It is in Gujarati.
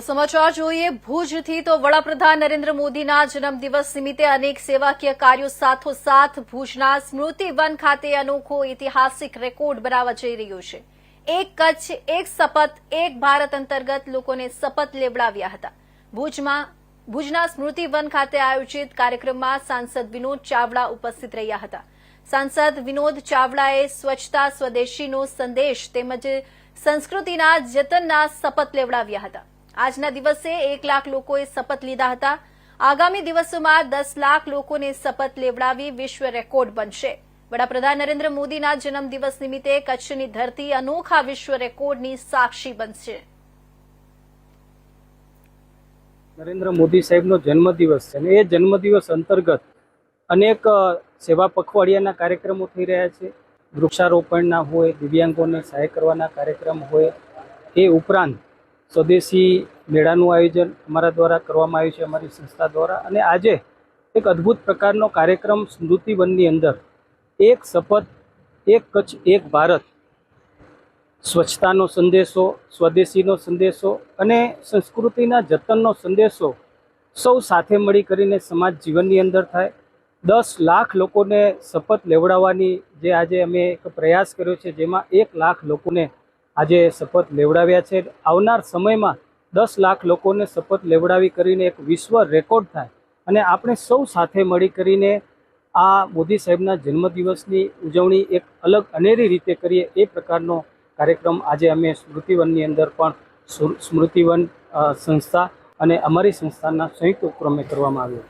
સમાચાર જોઈએ, ભુજથી તો વડાપ્રધાન નરેન્દ્ર મોદીના જન્મદિવસ નિમિત્તે અનેક સેવાકીય કાર્યો સાથોસાથ ભુજના સ્મૃતિ વન ખાતે અનોખો ઐતિહાસિક રેકોર્ડ બનાવવા જઈ રહ્યો છે. એક કચ્છ, એક શપથ, એક ભારત અંતર્ગત લોકોને શપથ લેવડાવ્યા હતા. ભુજમાં, ભુજના સ્મૃતિ વન ખાતે આયોજિત કાર્યક્રમમાં સાંસદ વિનોદ ચાવડા ઉપસ્થિત રહ્યા હતા. સાંસદ વિનોદ ચાવડાએ સ્વચ્છતા સ્વદેશીનો સંદેશ તેમજ સંસ્કૃતિના જતનના શપથ લેવડાવ્યા હતા. આજના દિવસે એક લાખ લોકોએ શપથ લીધા હતા. આગામી દિવસોમાં દસ લાખ લોકોને શપથ લેવડાવી વિશ્વ રેકોર્ડ બનશે. વડાપ્રધાન નરેન્દ્ર મોદીના જન્મદિવસ નિમિત્તે કચ્છની ધરતી અનોખા વિશ્વ રેકોર્ડની સાક્ષી બનશે. નરેન્દ્ર મોદી સાહેબનો જન્મદિવસ છે અને એ જન્મદિવસ અંતર્ગત અનેક સેવા પખવાડિયાના કાર્યક્રમો થઈ રહ્યા છે. વૃક્ષારોપણના હોય, દિવ્યાંગોને સહાય કરવાના કાર્યક્રમ હોય, એ ઉપરાંત સ્વદેશી મેળાનું આયોજન અમારા દ્વારા કરવામાં આવ્યું છે, અમારી સંસ્થા દ્વારા. અને આજે એક અદ્ભુત પ્રકારનો કાર્યક્રમ સ્મૃતિવનની અંદર. એક શપથ, એક કચ્છ, એક ભારત. સ્વચ્છતાનો સંદેશો, સ્વદેશીનો સંદેશો અને સંસ્કૃતિના જતનનો સંદેશો સૌ સાથે મળી કરીને સમાજ જીવનની અંદર થાય. દસ લાખ લોકોને શપથ લેવડાવવાની જે આજે અમે એક પ્રયાસ કર્યો છે, જેમાં એક લાખ લોકોને આજે શપથ લેવડાવ્યા છે. આવનાર સમયમાં દસ લાખ લોકોને શપથ લેવડાવી કરીને એક વિશ્વ રેકોર્ડ થાય અને આપણે સૌ સાથે મળી કરીને આ મોદી સાહેબના જન્મદિવસની ઉજવણી એક અલગ અનેરી રીતે કરીએ એ પ્રકારનો કાર્યક્રમ આજે અમે સ્મૃતિવનની અંદર પણ સ્મૃ- સ્મૃતિવન સંસ્થા અને અમારી સંસ્થાના સંયુક્ત ઉપક્રમે કરવામાં આવ્યો.